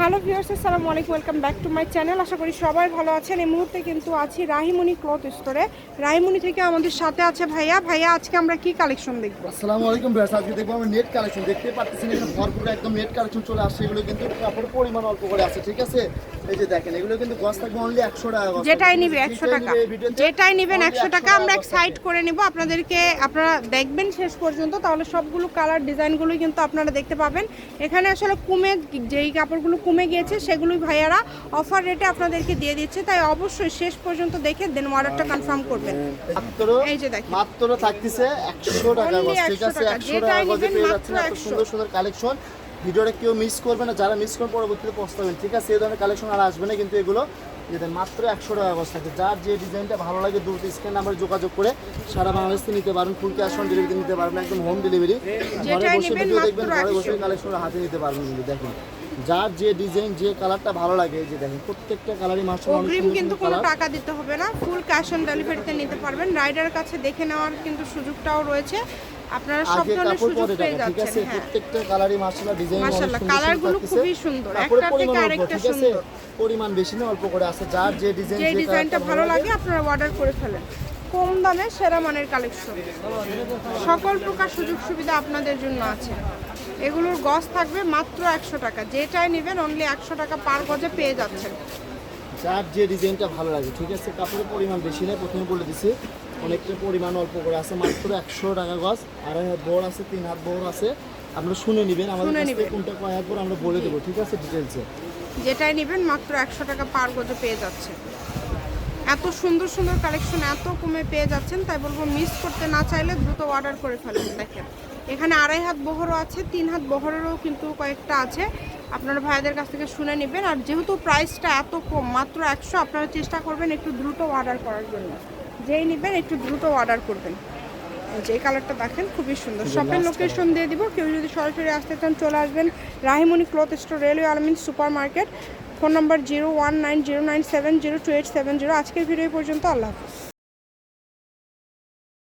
Hello viewers আসসালামু আলাইকুম welcome back to my channel. আশা করি সবাই ভালো আছেন। এই মুহূর্তে কিন্তু আছি রাহিমণি ক্লথ স্টোরে। রাহিমণি থেকে আমাদের সাথে আছে ভাইয়া। ভাইয়া আজকে আমরা কি কালেকশন দেখব? আসসালামু আলাইকুম ভিউয়ার্স আজকে দেখব আমরা নেট কালেকশন। দেখতে পাচ্ছেন এখানে ভরপুর একদম নেট কালেকশন চলে আসছে। এগুলো কিন্তু কাপড়ের পরিমাণ অল্প করে আছে ঠিক আছে? এই যে দেখেন এগুলো কিন্তু গস থাকবে অনলি একশো টাকা গজ যেটাই নিবে একশো যেটাই টাকা। যেটাই নিবেন only একশো টাকা। আমরা এক সাইড করে নিব। আপনাদেরকে আপনারা দেখবেন শেষ পর্যন্ত। তাহলে সবগুলো কালার ডিজাইনগুলো কিন্তু আপনারা দেখতে পাবেন। এখানে আসলে কমে যেই কাপড়গুলো কমে গিয়েছে সেগুলোই ভাইয়ারা অফার রেটে আপনাদেরকে দিয়ে দিচ্ছে। তাই অবশ্যই শেষ পর্যন্ত দেখে দেন অর্ডারটা কনফার্ম করবেন। এই যে দেখেন। মাত্র থাকতেছে একশো টাকা বস ঠিক আছে? টাকা। একশো যেটাই টাকা 100 সুন্দর সুন্দর কালেকশন ভিডিওটা কেউ মিস করবে না যারা মিস করেন পরবর্তীতে পস্তাবেন ঠিক আছে এই ধরনের কালেকশন আর আসবে না কিন্তু এগুলো যেটা মাত্র একশো টাকা গজ থাকে যার যে ডিজাইনটা ভালো লাগে দ্রুত স্ক্যান নাম্বারে যোগাযোগ করে সারা বাংলাদেশ থেকে নিতে পারবেন। ফুল ক্যাশ অন ডেলিভারি নিতে পারবেন একদম হোম ডেলিভারি ঘরে বসে ভিডিও দেখবেন ঘরে বসে কালেকশন হাতে নিতে পারবেন কিন্তু দেখেন। যার যে ডিজাইন যে কালারটা ভালো লাগে যে দেখেন প্রত্যেকটা কালারই মাস্টার অগ্রিম কিন্তু কোনো টাকা দিতে হবে না ফুল ক্যাশ অন ডেলিভারিতে নিতে পারবেন। রাইডার কাছে দেখে নেওয়ার কিন্তু সুযোগটাও রয়েছে। আপনারা সব ধরনের সুযোগ পেয়ে টাকা ঠিক আছে? যাচ্ছেন হ্যাঁ। প্রত্যেকটা কালারই মাশাআল্লাহ ডিজাইন মাশাআল্লাহ, কালারগুলো খুবই সুন্দর। পরিমাণ থেকে আরেকটা সুন্দর। পরিমাণ বেশি না অল্প করে আছে। যার যে ডিজাইন যে ডিজাইনটা ভালো লাগে আপনারা অর্ডার করে ফেলেন। কম দামে সেরা মানের কালেকশন সকল প্রকার সুযোগ সুবিধা আপনাদের জন্য আছে। এগুলোর গজ থাকবে মাত্র একশো টাকা। যেটাই নেবেন অনলি একশো টাকা পার গজে পেয়ে যাচ্ছেন। যার যে ডিজাইনটা ভালো লাগে ঠিক আছে? কাপড়ের পরিমাণ বেশি নেই প্রথমে বলে দিছি। অনেকটা পরিমাণ অল্প করে আছে মাত্র একশো টাকা গজ। আড়াই হাত বড় আছে তিন হাত বড় আছে। আপনারা শুনে নেবেন আমাদের কাছ থেকে। কোনটা কয় হাত বড় আমরা বলে দেবো ঠিক আছে ডিটেলসে যেটাই নেবেন মাত্র একশো টাকা পার গজে পেয়ে যাচ্ছে। এত সুন্দর সুন্দর কালেকশন এত কমে পেয়ে যাচ্ছেন তাই বলব মিস করতে না চাইলে দ্রুত অর্ডার করে ফেলেন দেখেন। এখানে আড়াই হাত বহরও আছে তিন হাত বহরেরও কিন্তু কয়েকটা আছে। আপনারা ভাইদের কাছ থেকে শুনে নেবেন। আর যেহেতু প্রাইসটা এত কম মাত্র একশো আপনারা চেষ্টা করবেন একটু দ্রুত অর্ডার করার জন্য। যেই নেবেন একটু দ্রুত অর্ডার করবেন। যে কালারটা দেখেন খুবই সুন্দর। শপের লোকেশন দিয়ে দিব। কেউ যদি সরাসরি আসতে চান চলে আসবেন Rahimoni cloth store railway Alamin super market phone number zero one nine zero nine seven zero two eight seven zero আজকের ভিডিও পর্যন্ত আল্লাহ হাফিজ।